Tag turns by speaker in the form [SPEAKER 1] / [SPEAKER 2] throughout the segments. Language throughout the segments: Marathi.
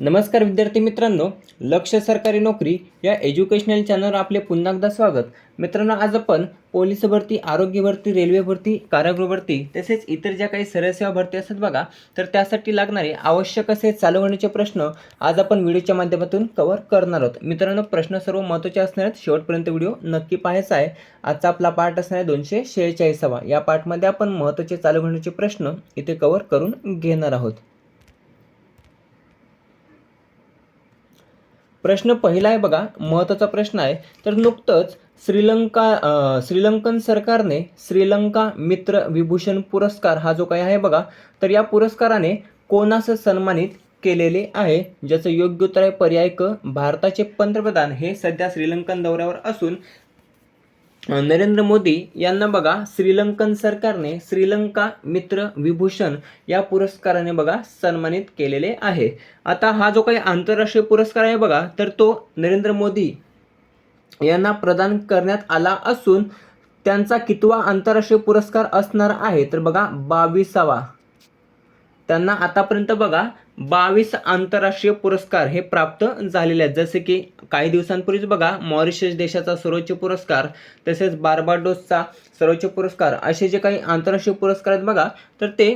[SPEAKER 1] नमस्कार विद्यार्थी मित्रांनो लक्ष सरकारी नोकरी या एज्युकेशनल चॅनलवर आपले पुन्हा एकदा स्वागत. मित्रांनो आज आपण पोलीस भरती आरोग्य भरती रेल्वे भरती कारागृह भरती तसेच इतर ज्या काही सरसेवा भरती असतात बघा तर त्यासाठी लागणारे आवश्यक असे चालू होण्याचे प्रश्न आज आपण व्हिडिओच्या माध्यमातून कव्हर करणार आहोत. मित्रांनो प्रश्न सर्व महत्त्वाचे असणार आहेत. शेवटपर्यंत व्हिडिओ नक्की पाहायचा आहे. आजचा आपला पाठ असणार आहे दोनशे शेहेचाळीसावा. या पाठमध्ये आपण महत्त्वाचे चालू होण्याचे प्रश्न इथे कव्हर करून घेणार आहोत. प्रश्न पहिला आहे बघा महत्त्वाचा प्रश्न आहे. तर नुकतंच श्रीलंका श्रीलंकन सरकारने श्रीलंका मित्र विभूषण पुरस्कार हा जो काही आहे बघा तर या पुरस्काराने कोणास सन्मानित केलेले आहे? ज्याचं योग्य उत्तर आहे पर्याय क भारताचे पंतप्रधान हे सध्या श्रीलंकन दौऱ्यावर असून नरेंद्र मोदी यांना बघा श्रीलंकन सरकारने श्रीलंका मित्र विभूषण या पुरस्काराने बघा सन्मानित केलेले आहे. आता हा जो काही आंतरराष्ट्रीय पुरस्कार आहे बघा तर तो नरेंद्र मोदी यांना प्रदान करण्यात आला असून त्यांचा कितवा आंतरराष्ट्रीय पुरस्कार असणार आहे तर बघा बावीसावा. त्यांना आतापर्यंत बघा बावीस आंतरराष्ट्रीय पुरस्कार हे प्राप्त झालेले आहेत. जसे की काही दिवसांपूर्वीच बघा मॉरिशस देशाचा सर्वोच्च पुरस्कार तसेच बार्बाडोसचा सर्वोच्च पुरस्कार असे जे काही आंतरराष्ट्रीय पुरस्कार आहेत बघा तर ते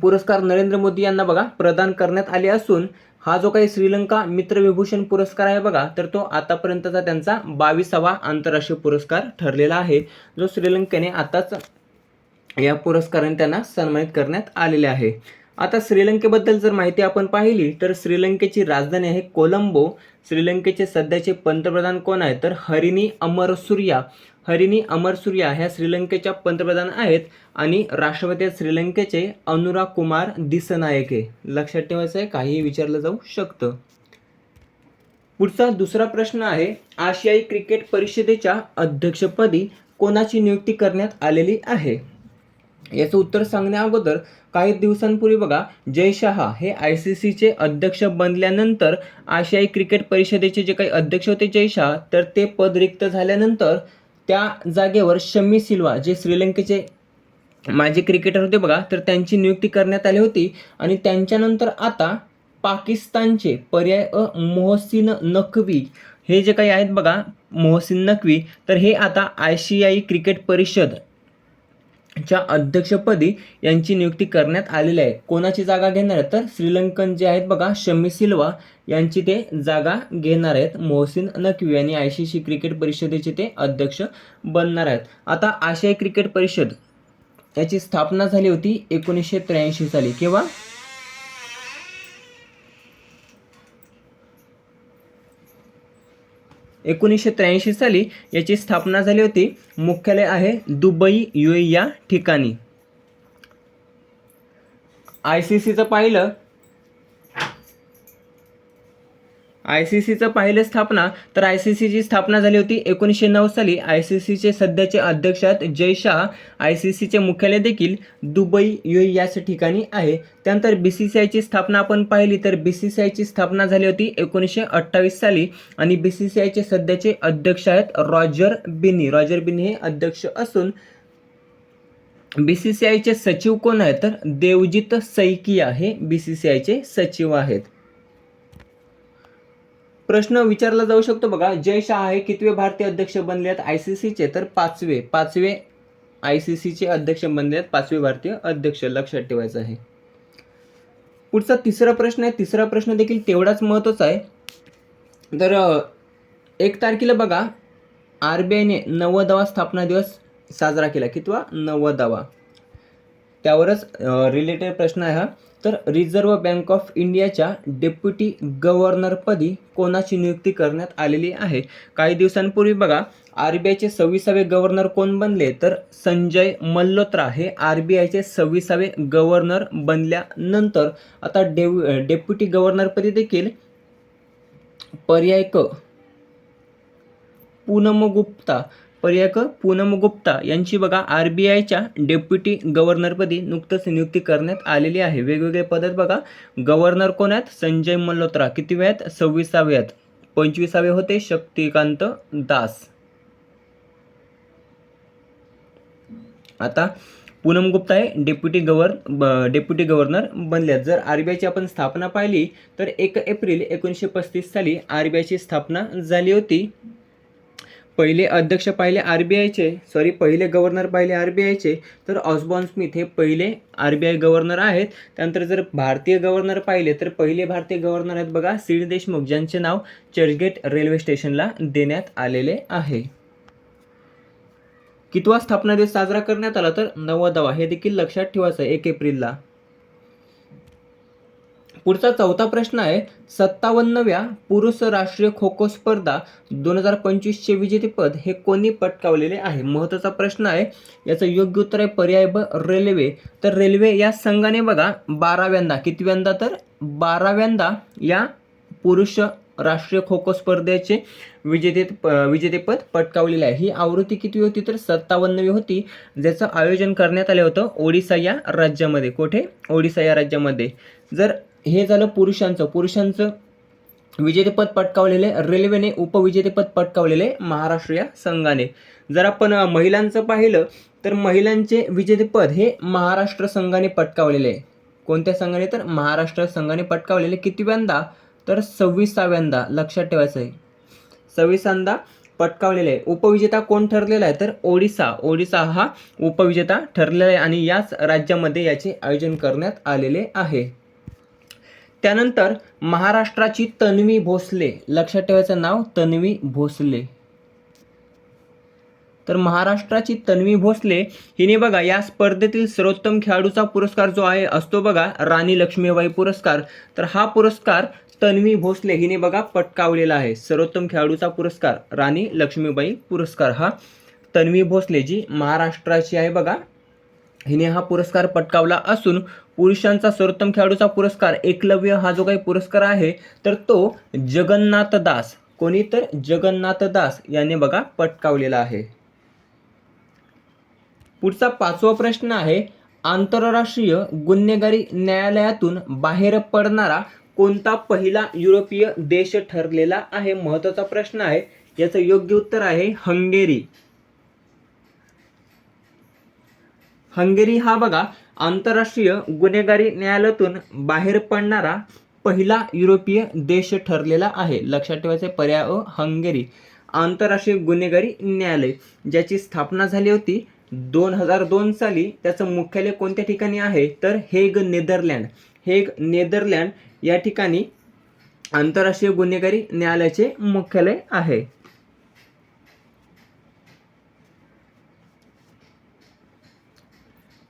[SPEAKER 1] पुरस्कार नरेंद्र मोदी यांना बघा प्रदान करण्यात आले असून हा जो काही श्रीलंका मित्रविभूषण पुरस्कार आहे बघा तर तो आतापर्यंतचा त्यांचा बावीसावा आंतरराष्ट्रीय पुरस्कार ठरलेला आहे. जो श्रीलंकेने आताच या पुरस्काराने त्यांना सन्मानित करण्यात आलेले आहे. आता श्रीलंकेबद्दल जर माहिती आपण पाहिली तर श्रीलंकेची राजधानी आहे कोलंबो. श्रीलंकेचे सध्याचे पंतप्रधान कोण आहेत? तर हरिणी अमरसूर्या. हरिणी अमरसूर्या ह्या श्रीलंकेच्या पंतप्रधान आहेत आणि राष्ट्रपती श्रीलंकेचे अनुराग कुमार दिसनायके. लक्षात ठेवायचं आहे काहीही विचारलं जाऊ शकतं. पुढचा दुसरा प्रश्न आहे आशियाई क्रिकेट परिषदेच्या अध्यक्षपदी कोणाची नियुक्ती करण्यात आलेली आहे? याचं उत्तर सांगण्या अगोदर काही दिवसांपूर्वी बघा जय शहा हे आय सी सीचे अध्यक्ष बनल्यानंतर आशियाई क्रिकेट परिषदेचे जे काही अध्यक्ष होते जय शहा तर ते पद रिक्त झाल्यानंतर त्या जागेवर शमी सिल्वा जे श्रीलंकेचे माजी क्रिकेटर होते बघा तर त्यांची नियुक्ती करण्यात आली होती. आणि त्यांच्यानंतर आता पाकिस्तानचे पर्याय अ मोहसिन नकवी हे जे काही आहेत बघा मोहसिन नकवी तर हे आता आशियाई क्रिकेट परिषद च्या अध्यक्षपदी यांची नियुक्ती करण्यात आलेली आहे. कोणाची जागा घेणार आहेत तर श्रीलंकन जे आहेत बघा शमी सिल्वा यांची ते जागा घेणार आहेत. मोहसिन नकवी आणि आय सी सी क्रिकेट परिषदेचे ते अध्यक्ष बनणार आहेत. आता आशियाई क्रिकेट परिषद याची स्थापना झाली होती एकोणीसशे त्र्याऐंशी साली. किंवा एकोणीसशे त्र्याऐंशी साली याची स्थापना झाली होती. मुख्यालय आहे दुबई यू या ठिकाणी. आय सी सीचं पाहिलं आय सी सीचं पाहिलं स्थापना तर आय सी सीची स्थापना झाली होती एकोणीसशे नऊ साली. आय सी सीचे सध्याचे अध्यक्ष आहेत जय शाह. आय सी सीचे मुख्यालय देखील दुबई यु याच ठिकाणी आहे. त्यानंतर बी सी सी आयची स्थापना आपण पाहिली तर बी सी सी आयची स्थापना झाली होती एकोणीसशे अठ्ठावीस साली. आणि बी सी सी आयचे सध्याचे अध्यक्ष आहेत रॉजर बिनी. रॉजर बिनी हे अध्यक्ष असून बी सी सी आयचे सचिव कोण आहेत? तर देवजित सैकिया हे बी सी सी आयचे सचिव आहेत. प्रश्न विचारला जाऊ शकतो बघा. जय शाह हे कितवे भारतीय अध्यक्ष बनले आहेत? आय सी सीचे तर पाचवे. पाचवे आय सी सीचे अध्यक्ष बनले आहेत. पाचवे भारतीय अध्यक्ष. लक्षात ठेवायचं आहे. पुढचा तिसरा प्रश्न आहे. तिसरा प्रश्न देखील तेवढाच महत्त्वाचा आहे. तर एक तारखेला बघा. आर बी आयने नव्वदावा स्थापना दिवस साजरा केला. कितवा? नव्वदावा त्यावरच रिलेटेड प्रश्न आहे हा. तर रिझर्व्ह बँक ऑफ इंडियाच्या डेप्युटी गव्हर्नरपदी कोणाची नियुक्ती करण्यात आलेली आहे? काही दिवसांपूर्वी बघा आर बी आयचे सव्वीसावे गव्हर्नर कोण बनले? तर संजय मल्होत्रा हे आर बी आयचे सव्वीसावे गव्हर्नर बनल्यानंतर आता डेव डेप्युटी गव्हर्नरपदी देखील पर्याय क. पूनम गुप्ता पर्याय पूनम गुप्ता यांची बघा आर बी आयच्या डेप्युटी गव्हर्नरपदी नुकतंच नियुक्ती करण्यात आलेली आहे. वेगवेगळे पदात बघा. गव्हर्नर कोण आहेत? संजय मल्होत्रा. किती वेळात? सव्वीसावे आहेत. पंचवीसावे होते शक्तिकांत दास. आता पूनम गुप्ता हे डेप्युटी गव्हर्न डेप्युटी गव्हर्नर बनले आहेत. जर आर बी आयची आपण स्थापना पाहिली तर एक एप्रिल एकोणीसशे पस्तीस साली आर बी आयची स्थापना झाली होती. पहिले अध्यक्ष पाहिले आर बी आयचे सॉरी पहिले गव्हर्नर पाहिले आर बी आयचे तर ऑसबॉन स्मिथ हे पहिले आर बी आय गव्हर्नर आहेत. त्यानंतर जर भारतीय गव्हर्नर पाहिले तर पहिले भारतीय गव्हर्नर आहेत बघा सीड देशमुख ज्यांचे नाव चर्चगेट रेल्वे स्टेशनला देण्यात आलेले आहे. कितवा स्थापना दिवस साजरा करण्यात आला तर नव्वदावा हे देखील लक्षात ठेवायचं आहे एक एप्रिलला. पुढचा चौथा प्रश्न आहे सत्तावन्नव्या पुरुष राष्ट्रीय खो खो स्पर्धा दोन हजार पंचवीसचे विजेतेपद हे कोणी पटकावलेले आहे? महत्त्वाचा प्रश्न आहे याचं योग्य उत्तर आहे पर्याय ब रेल्वे. तर रेल्वे या संघाने बघा बाराव्यांदा कितव्यांदा तर बाराव्यांदा या पुरुष राष्ट्रीय खो खो स्पर्धेचे विजेते विजेतेपद पटकावलेले आहे. ही आवृत्ती किती होती तर सत्तावन्नवी होती ज्याचं आयोजन करण्यात आलं होतं ओडिसा या राज्यामध्ये. कुठे? ओडिसा या राज्यामध्ये. जर हे झालं पुरुषांचं. पुरुषांचं विजेतेपद पटकावलेले रेल्वेने उपविजेतेपद पटकावलेले महाराष्ट्र या संघाने. जर आपण महिलांचं पाहिलं तर महिलांचे विजेतेपद हे महाराष्ट्र संघाने पटकावलेले आहे. कोणत्या संघाने? तर महाराष्ट्र संघाने पटकावलेले कितव्यांदा? तर सव्वीसाव्यांदा. लक्षात ठेवायचं आहे. सव्वीसांदा पटकावलेले आहे. उपविजेता कोण ठरलेला आहे? तर ओडिसा. ओडिसा हा उपविजेता ठरलेला आहे आणि याच राज्यामध्ये याचे आयोजन करण्यात आलेले आहे. त्यानंतर महाराष्ट्राची तन्वी भोसले. लक्षात ठेवायचं नाव तन्वी भोसले. तर महाराष्ट्राची तन्वी भोसले हिने बघा या स्पर्धेतील सर्वोत्तम खेळाडूचा पुरस्कार जो आहे असतो बघा राणी लक्ष्मीबाई पुरस्कार. तर हा पुरस्कार तन्वी भोसले हिने बघा पटकावलेला आहे. सर्वोत्तम खेळाडूचा पुरस्कार राणी लक्ष्मीबाई पुरस्कार हा तन्वी भोसले जी महाराष्ट्राची आहे बघा. हिने हा पुरस्कार पटकावला असून पुरुषांचा सर्वोत्तम खेळाडूचा पुरस्कार एकलव्य हा जो काही पुरस्कार आहे तर तो जगन्नाथ दास. कोणी तर जगन्नाथ दास याने बघा पटकावलेला आहे. पुढचा पाचवा प्रश्न आहे आंतरराष्ट्रीय गुन्हेगारी न्यायालयातून बाहेर पडणारा कोणता पहिला युरोपीय देश ठरलेला आहे? महत्त्वाचा प्रश्न आहे. याचं योग्य उत्तर आहे हंगेरी. हंगेरी हा बघा आंतरराष्ट्रीय गुन्हेगारी न्यायालयातून बाहेर पडणारा पहिला युरोपीय देश ठरलेला आहे. लक्षात ठेवायचे पर्याय हंगेरी आंतरराष्ट्रीय गुन्हेगारी न्यायालय ज्याची स्थापना झाली होती दोन हजार दोन साली. त्याचं मुख्यालय कोणत्या ठिकाणी आहे? तर हेग नेदरलँड. हेग नेदरलँड या ठिकाणी आंतरराष्ट्रीय गुन्हेगारी न्यायालयाचे मुख्यालय आहे.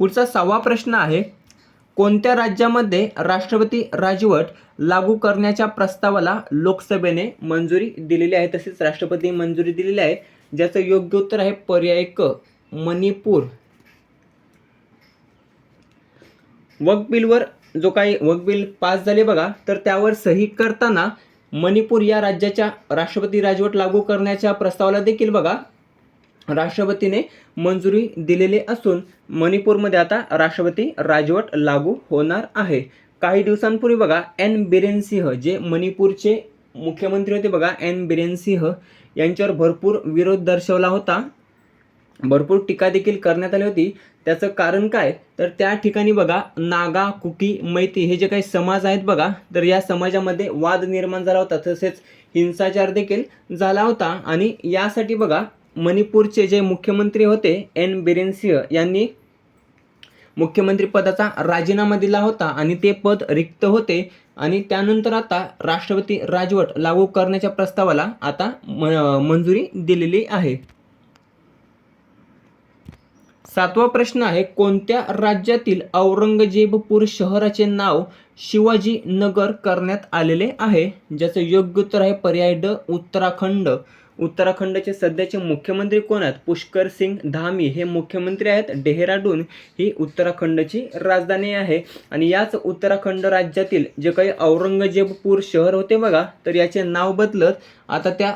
[SPEAKER 1] पुढचा सहावा प्रश्न आहे कोणत्या राज्यामध्ये राष्ट्रपती राजवट लागू करण्याच्या प्रस्तावाला लोकसभेने मंजुरी दिलेली आहे? तसेच राष्ट्रपती मंजुरी दिलेली आहे ज्याचं योग्य उत्तर आहे पर्याय क मणिपूर. वक बिलवर जो काही वक बिल पास झाले बघा तर त्यावर सही करताना मणिपूर या राज्याच्या राष्ट्रपती राजवट लागू करण्याच्या प्रस्तावाला देखील बघा राष्ट्रपतीने मंजुरी दिलेली असून मणिपूरमध्ये आता राष्ट्रपती राजवट लागू होणार आहे. काही दिवसांपूर्वी बघा एन बिरेन सिंह जे मणिपूरचे मुख्यमंत्री होते बघा एन बिरेन सिंह यांच्यावर भरपूर विरोध दर्शवला होता. भरपूर टीका देखील करण्यात आली होती. त्याचं कारण काय? तर त्या ठिकाणी बघा नागा कुकी मैती हे जे काही समाज आहेत बघा तर या समाजामध्ये वाद निर्माण झाला होता. तसेच हिंसाचार देखील झाला होता. आणि यासाठी बघा मणिपूरचे जे मुख्यमंत्री होते एन. बिरेन सिंह यांनी मुख्यमंत्री पदाचा राजीनामा दिला होता आणि ते पद रिक्त होते. आणि त्यानंतर आता राष्ट्रपती राजवट लागू करण्याच्या प्रस्तावाला आता मंजुरी दिलेली आहे. सातवा प्रश्न आहे कोणत्या राज्यातील औरंगजेबपूर शहराचे नाव शिवाजी नगर करण्यात आलेले आहे? ज्याचं योग्य उत्तर आहे पर्याय ड उत्तराखंड. उत्तराखंडचे सध्याचे मुख्यमंत्री कोण आहेत? पुष्कर सिंग धामी हे मुख्यमंत्री आहेत. डेहराडून ही उत्तराखंडची राजधानी आहे. आणि याच उत्तराखंड राज्यातील जे काही औरंगजेबपूर शहर होते बघा तर याचे नाव बदलत आता त्या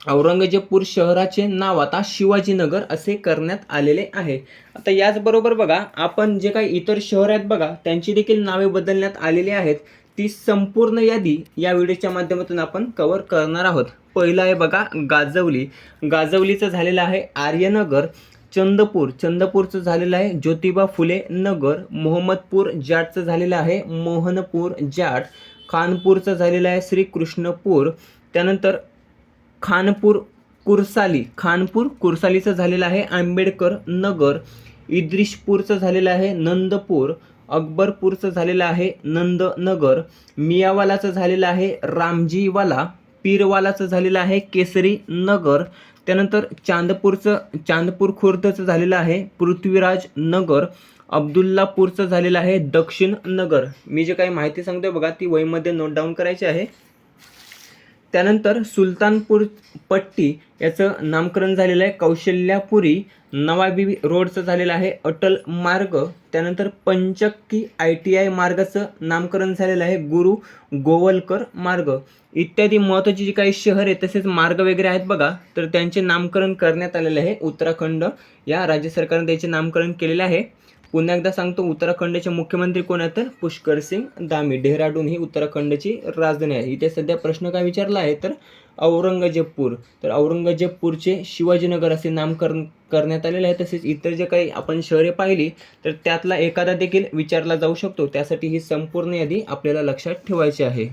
[SPEAKER 1] औरंगजेबपूर शहराचे नाव आता शिवाजीनगर असे करण्यात आलेले आहे. आता याचबरोबर बघा आपण जे काही इतर शहर आहेत बघा त्यांची देखील नावे बदलण्यात आलेली आहेत. ती संपूर्ण यादी या व्हिडिओच्या माध्यमातून आपण कव्हर करणार आहोत. पहिलं आहे बघा गाजवली. गाजवलीचं झालेलं आहे आर्यनगर चंदपूर. चंदपूरचं झालेलं आहे ज्योतिबा फुले नगर मोहम्मदपूर जाटचं झालेलं आहे मोहनपूर जाट. खानपूरचं झालेलं आहे श्रीकृष्णपूर. त्यानंतर खानपूर कुरसाली. खानपूर कुरसालीचं झालेलं आहे आंबेडकर नगर. इद्रिशपूरचं झालेलं आहे नंदपूर. अकबरपूरचं झालेलं आहे नंदनगर. मियावालाचं झालेलं आहे रामजीवाला. पीरवालाचं झालेलं आहे केसरी नगर. त्यानंतर चांदपूरचं चांदपूर खुर्दचं झालेलं आहे पृथ्वीराज नगर. अब्दुल्लापूरचं झालेलं आहे दक्षिण नगर. मी जे काही माहिती सांगतोय बघा ती वहीमध्ये नोट डाऊन करायची आहे. त्यानंतर सुलतानपूर पट्टी याचं नामकरण झालेलं आहे. कौशल्यापुरी नवाबी रोडचं झालेलं आहे. अटल मार्ग. त्यानंतर पंचक्की आय टी आय मार्गाचं नामकरण झालेलं आहे. गुरु गोवलकर मार्ग. इत्यादी महत्त्वाची जी काही शहर आहे तसेच मार्ग वगैरे आहेत बघा तर त्यांचे नामकरण करण्यात आलेले आहे. उत्तराखंड या राज्य सरकारने त्याचे नामकरण केलेले आहे. पुन्हा एकदा सांगतो उत्तराखंडचे मुख्यमंत्री कोण आहेत तर? पुष्कर सिंग दामी डेहराडून ही उत्तराखंडची राजधानी आहे. इथे सध्या प्रश्न काय विचारला आहे तर औरंगजेबपूर. तर औरंगजेबपूरचे शिवाजीनगर असे नामकरण करण्यात आलेले आहे. तसेच इतर जे काही आपण शहरे पाहिली तर त्यातला एखादा देखील विचारला जाऊ शकतो. त्यासाठी ही संपूर्ण यादी आपल्याला लक्षात ठेवायची आहे.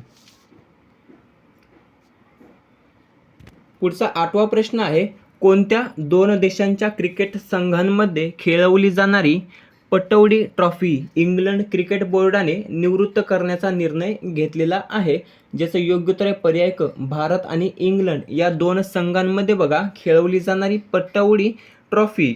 [SPEAKER 1] पुढचा आठवा प्रश्न आहे कोणत्या दोन देशांच्या क्रिकेट संघांमध्ये खेळवली जाणारी पटौडी ट्रॉफी इंग्लंड क्रिकेट बोर्डाने निवृत्त करण्याचा निर्णय घेतलेला आहे. ज्याचं योग्य उत्तर पर्याय क भारत आणि इंग्लंड या दोन संघांमध्ये बघा खेळवली जाणारी पटौडी ट्रॉफी.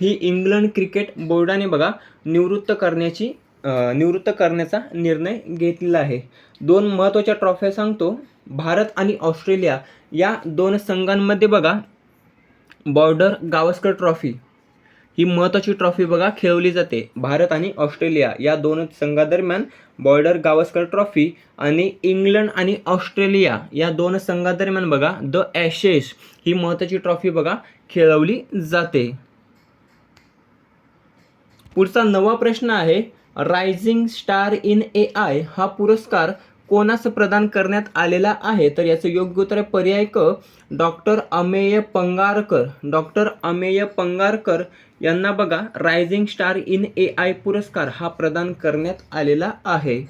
[SPEAKER 1] ही इंग्लंड क्रिकेट बोर्डाने बघा निवृत्त करण्याची निवृत्त करण्याचा निर्णय घेतलेला आहे. दोन महत्त्वाच्या ट्रॉफ्या सांगतो. भारत आणि ऑस्ट्रेलिया या दोन संघांमध्ये बघा बॉर्डर गावस्कर ट्रॉफी. ही महत्त्वाची ट्रॉफी बघा खेळवली जाते. भारत आणि ऑस्ट्रेलिया या दोन संघादरम्यान बॉर्डर गावस्कर ट्रॉफी आणि इंग्लंड आणि ऑस्ट्रेलिया या दोन संघादरम्यान बघा द ॲशेस ही महत्त्वाची ट्रॉफी बघा खेळवली जाते. पुढचा नवा प्रश्न आहे rising star in A I हा पुरस्कार कोणास प्रदान करण्यात आलेला आहे? तर याचं योग्य उत्तर आहे पर्याय क डॉक्टर अमेय पंगारकर. डॉक्टर अमेय पंगारकर यांना बघा rising star in A I पुरस्कार हा प्रदान करण्यात आलेला आहे.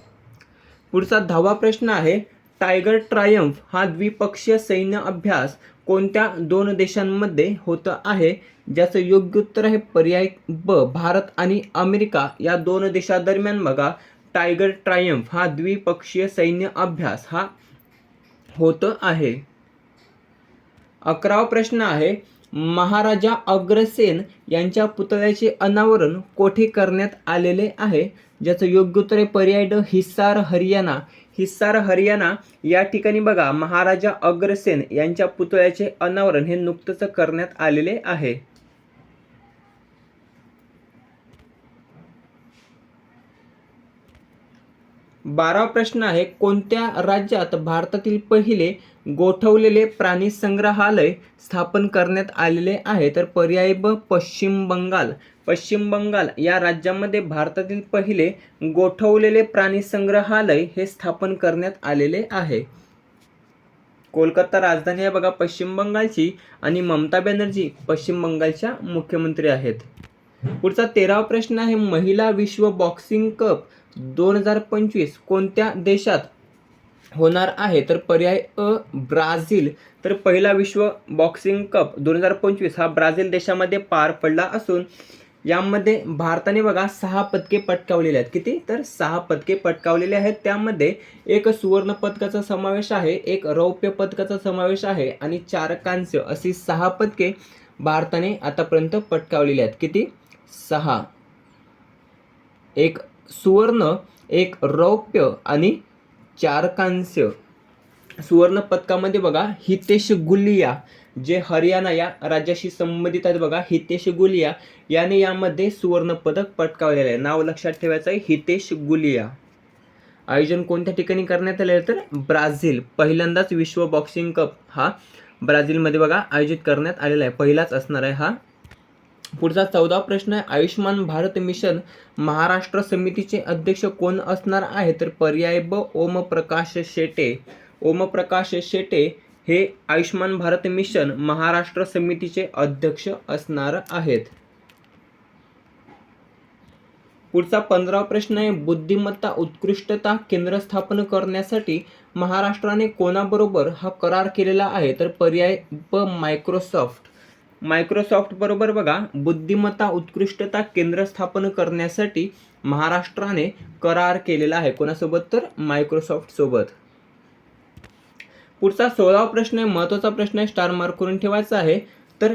[SPEAKER 1] पुढचा दहावा प्रश्न आहे टायगर ट्रायम्फ हा द्विपक्षीय सैन्य अभ्यास कोणत्या दोन देशांमध्ये होतं आहे? ज्याचं योग्य उत्तर आहे पर्याय ब भारत आणि अमेरिका. या दोन देशादरम्यान बघा टायगर ट्रायम्फ हा द्विपक्षीय सैन्य अभ्यास हा होत आहे. अकरावा प्रश्न आहे महाराजा अग्रसेन यांच्या पुतळ्याचे अनावरण कोठे करण्यात आलेले आहे? ज्याचं योग्य उत्तर आहे पर्याय ड हिसार हरियाणा. हिसार हरियाणा या ठिकाणी बघा महाराजा अग्रसेन यांच्या पुतळ्याचे अनावरण हे नुकतंच करण्यात आलेले आहे. बारावा प्रश्न आहे कोणत्या राज्यात भारतातील पहिले गोठवलेले प्राणी संग्रहालय स्थापन करण्यात आलेले आहे? तर पर्याय ब पश्चिम बंगाल. पश्चिम बंगाल या राज्यामध्ये भारतातील पहिले गोठवलेले प्राणी संग्रहालय हे स्थापन करण्यात आलेले आहे. कोलकाता राजधानी आहे बघा पश्चिम बंगालची आणि ममता बॅनर्जी पश्चिम बंगालच्या मुख्यमंत्री आहेत. पुढचा तेरावा प्रश्न आहे महिला विश्व बॉक्सिंग कप दोन हजार पंचवीस कोणत्या देशात होणार आहे? तर पर्याय अ ब्राझील. तर पहिला विश्व बॉक्सिंग कप दोन हजार पंचवीस हा ब्राझील देशामध्ये पार पडला असून यामध्ये भारताने बघा सहा पदके पटकावलेले आहेत. किती? तर सहा पदके पटकावलेले आहेत. त्यामध्ये एक सुवर्ण पदकाचा समावेश आहे एक रौप्य पदकाचा समावेश आहे आणि चार कांस्य अशी सहा पदके भारताने आतापर्यंत पटकावलेली आहेत. किती? सहा. एक सुवर्ण एक रौप्य आणि चार कांस्य सुवर्ण पदकामध्ये बघा हितेश गुलिया जे हरियाणा या राज्याशी संबंधित आहेत बघा हितेश गुलिया याने यामध्ये सुवर्ण पदक पटकावलेलं आहे. नाव लक्षात ठेवायचं आहे हितेश गुलिया. आयोजन कोणत्या ठिकाणी करण्यात आले तर ब्राझील. पहिल्यांदाच विश्व बॉक्सिंग कप हा ब्राझीलमध्ये बघा आयोजित करण्यात आलेला आहे. पहिलाच असणार आहे हा. पुढचा चौदा प्रश्न आहे. आयुष्यमान भारत मिशन महाराष्ट्र समितीचे अध्यक्ष कोण असणार आहे? तर पर्याय ब ओमप्रकाश शेटे. ओमप्रकाश शेटे हे आयुष्यमान भारत मिशन महाराष्ट्र समितीचे अध्यक्ष असणार आहेत. पुढचा पंधरा प्रश्न आहे. बुद्धिमत्ता उत्कृष्टता केंद्र स्थापन करण्यासाठी महाराष्ट्राने कोणाबरोबर हा करार केलेला आहे? तर पर्याय ब मायक्रोसॉफ्ट. मायक्रोसॉफ्ट बरोबर बघा बुद्धिमत्ता उत्कृष्टता केंद्र स्थापन करण्यासाठी महाराष्ट्राने करार केलेला आहे. कोणासोबत तर? मायक्रोसॉफ्ट सोबत. पुढचा सोळावा प्रश्न आहे महत्त्वाचा प्रश्न आहे स्टार मार्क करून ठेवायचा आहे. तर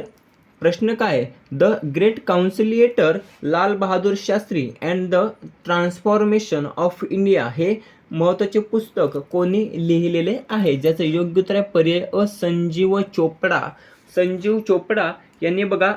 [SPEAKER 1] प्रश्न काय the great conciliator Lal Bahadur Shastri and the transformation of India हे महत्त्वाचे पुस्तक कोणी लिहिलेले आहे? ज्याचं योग्य उत्तर आहे पर्याय संजीव चोपडा. संजीव चोपडा यांनी बघा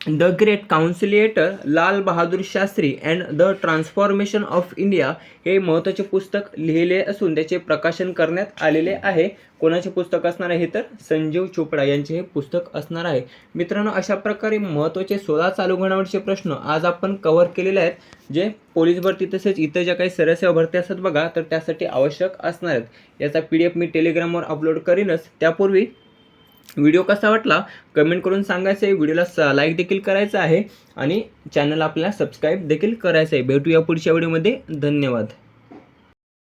[SPEAKER 1] the great conciliator Lal Bahadur Shastri and the transformation of India हे महत्त्वाचे पुस्तक लिहिले असून त्याचे प्रकाशन करण्यात आलेले आहे. कोणाचे पुस्तक असणार आहे हे तर संजीव चोपडा यांचे हे पुस्तक असणार आहे. मित्रांनो अशा प्रकारे महत्त्वाचे सोळा चालू घडामोडीचे प्रश्न आज आपण कव्हर केलेले आहेत जे पोलीस भरती तसेच इतर ज्या काही सरसेवा भरती असतात बघा तर त्यासाठी आवश्यक असणार आहेत. याचा पी डी एफ मी टेलिग्रामवर अपलोड करीनच. त्यापूर्वी व्हिडिओ कसा वाटला? कमेंट करून सांगायचं आहे. व्हिडिओला लाईक देखील करायचं आहे. आणि चॅनल आपल्याला सबस्क्राईब देखील करायचं आहे. भेटूया पुढच्या व्हिडिओमध्ये धन्यवाद.